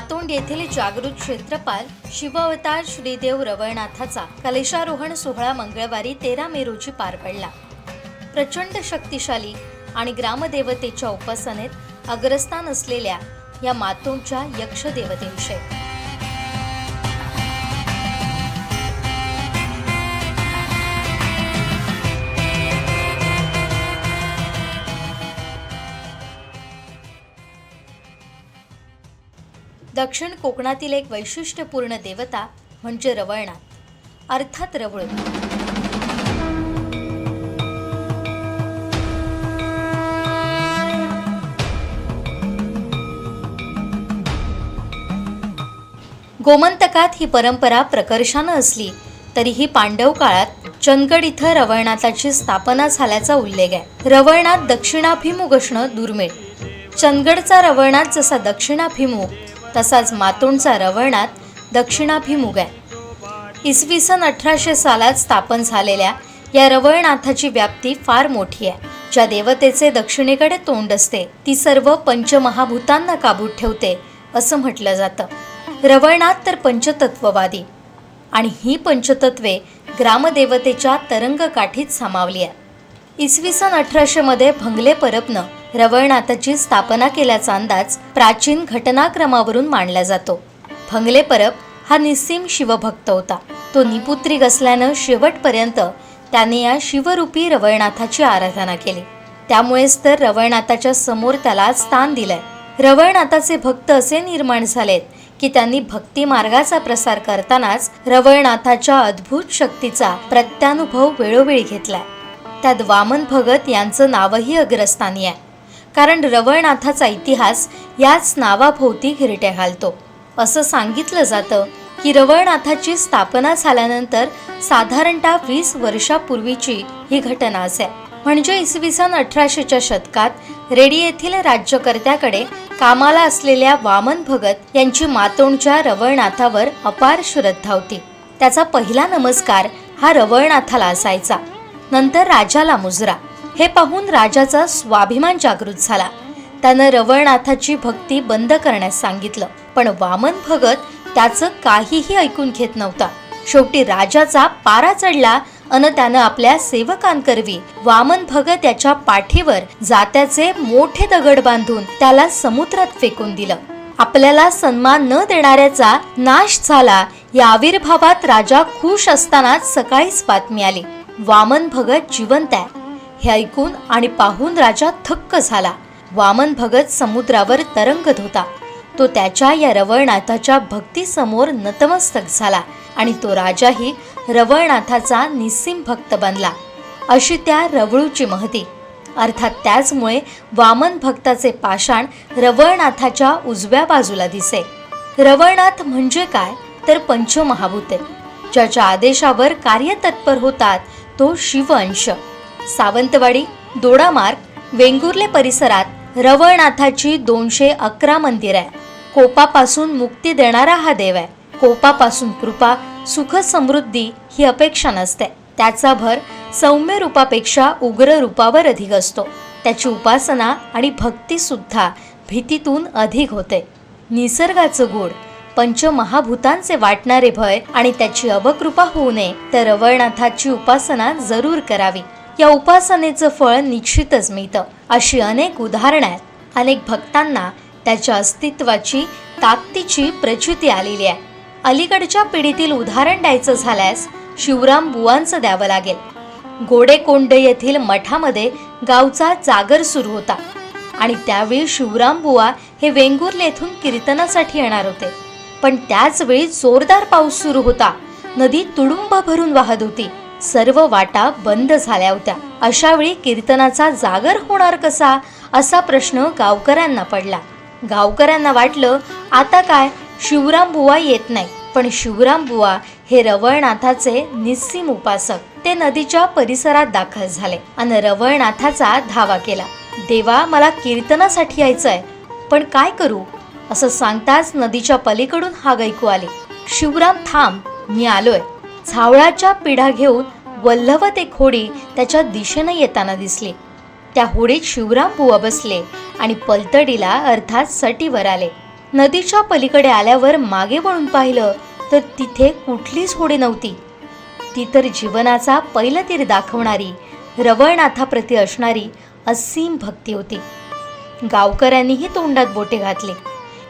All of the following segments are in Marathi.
मातोंड येथील जागृत क्षेत्रपाल शिवावतार श्रीदेव रवळनाथाचा कलेशारोहण सोहळा मंगळवारी तेरा मे रोजी पार पडला. प्रचंड शक्तिशाली आणि ग्रामदेवतेच्या उपासनेत अग्रस्थान असलेल्या या मातोंडच्या यक्षदेवतेविषयी दक्षिण कोकणातील एक वैशिष्ट्यपूर्ण देवता म्हणजे रवळनाथ. अर्थात रवळ. गोमंतकात ही परंपरा प्रकर्षानं असली तरीही पांडव काळात चंदगड इथं रवळनाथाची स्थापना झाल्याचा उल्लेख आहे. रवळनाथ दक्षिणाभिमुख असणं दुर्मिळ. चंदगडचा रवळनाथ जसा दक्षिणाभिमुख तसाच मातोंडचा रवळनाथ दक्षिणाभिमुख आहे. इसवी सन अठराशे सालात स्थापन झालेल्या या रवळनाथाची व्याप्ती फार मोठी आहे. ज्या देवतेचे दक्षिणेकडे तोंड असते ती सर्व पंचमहाभूतांना काबूत ठेवते असं म्हटलं जातं. रवळनाथ तर पंचतत्ववादी आणि ही पंचतत्वे ग्रामदेवतेच्या तरंगकाठीत सामावली आहे. इसवी सन अठराशेमध्ये भंगले परबनं रवळनाथाची स्थापना केल्याचा अंदाज प्राचीन घटनाक्रमावरून मांडला जातो. भंगले परब हा निस्सीम शिवभक्त होता. तो निपुत्रिक असल्यानं शेवटपर्यंत त्याने या शिवरूपी रवळनाथाची आराधना केली. त्यामुळेच तर रवळनाथाच्या समोर त्याला स्थान दिलंय. रवळनाथाचे भक्त असे निर्माण झालेत की त्यांनी भक्ती मार्गाचा प्रसार करतानाच रवळनाथाच्या अद्भुत शक्तीचा प्रत्यानुभव वेळोवेळी घेतलाय. त्यात वामन भगत यांचं नावही अग्रस्थानी आहे. कारण रवळनाथाचा इतिहास याच नावाभोवती घिरट्या घालतो. असं सांगितलं जातं की रवळनाथाची स्थापना झाल्यानंतर साधारणतः वीस वर्षापूर्वीची ही घटना असे. म्हणजे इसवी सन अठराशेच्या शतकात रेडी येथील राज्यकर्त्याकडे कामाला असलेल्या वामन भगत यांची मातोंडच्या रवळनाथावर अपार श्रद्धा होती. त्याचा पहिला नमस्कार हा रवळनाथाला असायचा. नंतर राजाला मुजरा. हे पाहून राजाचा स्वाभिमान जागृत झाला. त्यानं रवळनाथाची भक्ती बंद करण्यास सांगितलं. पण वामन भगत त्याचं काहीही ऐकून घेत नव्हता. शेवटी राजाचा पारा चढला अन त्यानं आपल्या सेवकांकरवी वामन भगत याच्या पाठीवर जात्याचे मोठे दगड बांधून त्याला समुद्रात फेकून दिलं. आपल्याला सन्मान न देणाऱ्याचा नाश झाला या आविर्भावात राजा खुश असतानाच सकाळीच बातमी आली. वामन भगत जिवंत आहे. हे ऐकून आणि पाहून राजा थक्क झाला. वामन भगत समुद्रावर तरंगत होता. तो त्याच्या या रवळनाथाच्या भक्तीसमोर नतमस्तक झाला आणि तो राजाही रवळनाथाचा निस्सीम भक्त बनला. अशी त्या रवळूची महती. अर्थात त्याचमुळे वामन भक्ताचे पाषाण रवळनाथाच्या उजव्या बाजूला दिसे. रवळनाथ म्हणजे काय? तर पंचमहाभूते. ज्याच्या आदेशावर कार्यतत्पर होतात तो शिवअंश. सावंतवाडी दोडामार्ग वेंगुर्ले परिसरात रवळनाथाची दोनशे अकरा मंदिर आहे कोपापासून मुक्ती देणारा हा देव आहे. कोपापासून कृपा सुख समृद्धी ही अपेक्षा नसते. त्याचा भर सौम्य रूपापेक्षा उग्र रूपावर अधिक असतो. त्याची उपासना आणि भक्ती सुद्धा भीतीतून अधिक होते. निसर्गाचं गोड पंचमहाभूतांचे वाटणारे भय आणि त्याची अवकृपा होऊ नये तर रवळनाथाची उपासना जरूर करावी. या उपासनेचं फळ निश्चितच मिळतं. अशी अनेक उदाहरणं आहेत. अनेक भक्तांना त्याच्या अस्तित्वाची ताकदीची प्रचिती आलेली आहे. अलीकडच्या पिढीतील उदाहरण द्यायचं झाल्यास शिवराम बुवांचं द्यावं लागेल. गोडेकोंड येथील मठामध्ये गावचा जागर सुरू होता आणि त्यावेळी शिवराम बुवा हे वेंगुर्ले येथून कीर्तनासाठी येणार होते. पण त्याचवेळी जोरदार पाऊस सुरू होता. नदी तुडुंब भरून वाहत होती. सर्व वाटा बंद झाल्या होत्या. अशा वेळी कीर्तनाचा जागर होणार कसा? असा प्रश्न गावकऱ्यांना पडला. गावकऱ्यांना वाटलं आता काय? शिवराम बुवा येत नाही. पण शिवराम बुवा हे रवळनाथाचे निस्सीम उपासक. ते नदीच्या परिसरात दाखल झाले आणि रवळनाथाचा धावा केला. देवा मला कीर्तनासाठी यायचंय. पण काय करू? असं सांगताच नदीच्या पलीकडून हा गैकू आले. शिवराम थांब. मी आलोय. झावळाच्या पिढा घेऊन वल्लवत एक होडी त्याच्या दिशेनं येताना दिसली. त्या होडीत शिवराम बुवा बसले आणि पलतडीला अर्थात सटीवर आले. नदीच्या पलीकडे आल्यावर मागे वळून पाहिलं तर तिथे कुठलीच होडी नव्हती. ती तर जीवनाचा पहिला तीर दाखवणारी रवळनाथाप्रती असणारी असीम भक्ती होती. गावकऱ्यांनीही तोंडात बोटे घातले.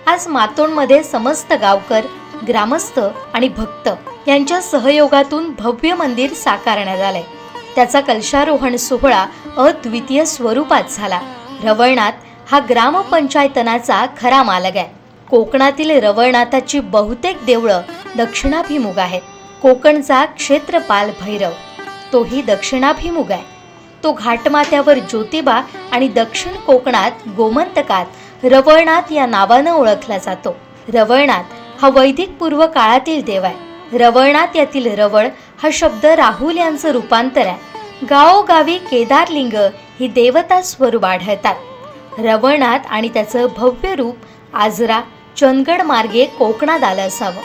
आज मातोंडमध्ये समस्त गावकर ग्रामस्थ आणि भक्त यांच्या सहयोगातून भव्य मंदिर साकारण्यात आलंय. त्याचा कलशारोहण सोहळा अद्वितीय स्वरूपात झाला. रवळनाथ हा ग्रामपंचायतनाचा खरा मालक आहे. कोकणातील रवळनाथाची बहुतेक देवळं दक्षिणाभिमुख आहेत. कोकणचा क्षेत्रपाल भैरव तोही दक्षिणाभिमुख आहे. तो घाटमाथ्यावर ज्योतिबा आणि दक्षिण कोकणात गोमंतकात रवळनाथ या नावानं ओळखला जातो. रवळनाथ हा वैदिक पूर्व काळातील देव आहे. रवळनाथ यातील रवळ हा शब्द राहुल यांचं रूपांतर आहे. गावोगावी केदारलिंग ही देवता स्वरूप आढळतात. रवळनाथ आणि त्याचं भव्य रूप आजरा चंदगड मार्गे कोकणात आलं असावं.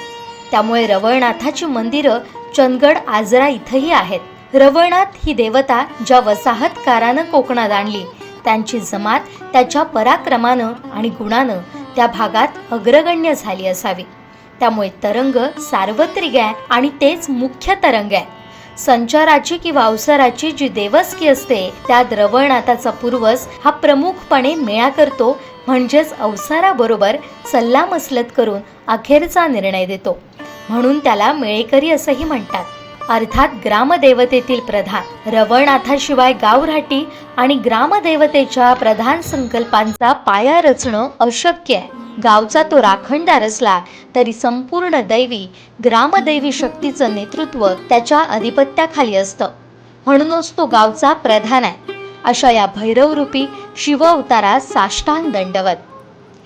त्यामुळे रवळनाथाची मंदिरं चंदगड आजरा इथंही आहेत. रवळनाथ ही देवता ज्या वसाहतकारानं कोकणात आणली त्यांची जमात त्याच्या पराक्रमानं आणि गुणानं त्या भागात अग्रगण्य झाली असावी. त्यामुळे तरंग सार्वत्रिक आहे आणि तेच मुख्य तरंग आहे. संचाराची किंवा अवसराची जी देवस्की असते त्यात द्रवणाताचा पूर्वज हा प्रमुखपणे मेळा करतो म्हणजेच अवसाराबरोबर सल्लामसलत करून अखेरचा निर्णय देतो. म्हणून त्याला मेळेकरी असंही म्हणतात. अर्थात ग्रामदेवतेतील प्रधान रवणाथाशिवाय गावराटी आणि ग्रामदेवतेच्या प्रधान संकल्पांचा पाया रचणं अशक्य आहे. गावचा तो राखणदार असला तरी संपूर्ण दैवी ग्रामदैवी शक्तीचं नेतृत्व त्याच्या अधिपत्याखाली असतं. म्हणूनच तो गावचा प्रधान आहे. अशा या भैरवरूपी शिव अवतारा साष्टांग दंडवत.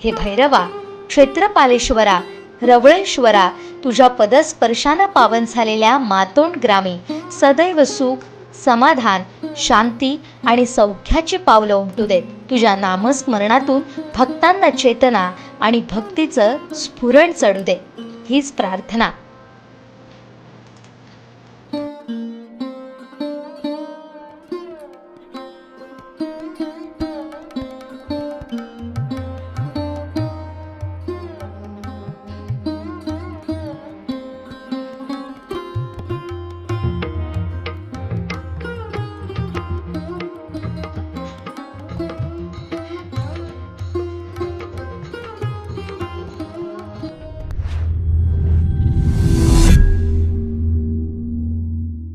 हे भैरवा क्षेत्रपालेश्वरा रवळेश्वरा तुझ्या पदस्पर्शानं पावन झालेल्या मातोंड ग्रामी सदैव सुख समाधान शांती आणि सौख्याची पावलं उमटू देत. तुझ्या नामस्मरणातून भक्तांना चेतना आणि भक्तीचं स्फुरण चढू दे. हीच प्रार्थना.